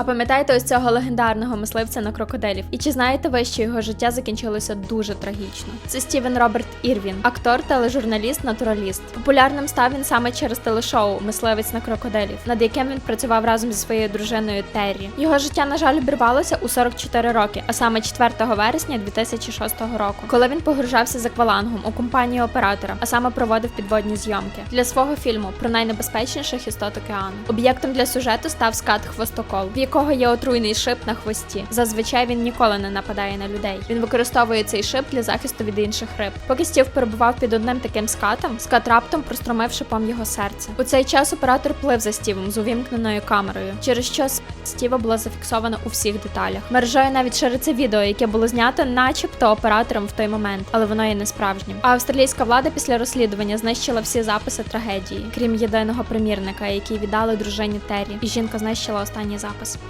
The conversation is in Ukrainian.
А пам'ятаєте ось цього легендарного мисливця на крокодилів? І чи знаєте ви, що його життя закінчилося дуже трагічно? Це Стівен Роберт Ірвін, актор, тележурналіст, натураліст. Популярним став він саме через телешоу Мисливець на крокодилів, над яким він працював разом зі своєю дружиною Террі. Його життя, на жаль, обірвалося у 44 роки, а саме 4 вересня 2006 року, коли він погружався з аквалангом у компанії оператора, а саме проводив підводні зйомки для свого фільму про найнебезпечніших істот океану. Об'єктом для сюжету став скат хвостокол, якого є отруйний шип на хвості. Зазвичай він ніколи не нападає на людей. Він використовує цей шип для захисту від інших риб. Поки Стів перебував під одним таким скатом, скат раптом простромив шипом його серце. У цей час оператор плив за Стівом з увімкненою камерою, через що Стіва була зафіксована у всіх деталях. Мережою навіть шириться відео, яке було знято, начебто оператором в той момент, але воно є не справжнім. А австралійська влада після розслідування знищила всі записи трагедії, крім єдиного примірника, який віддали дружині Террі, і жінка знищила останній запис.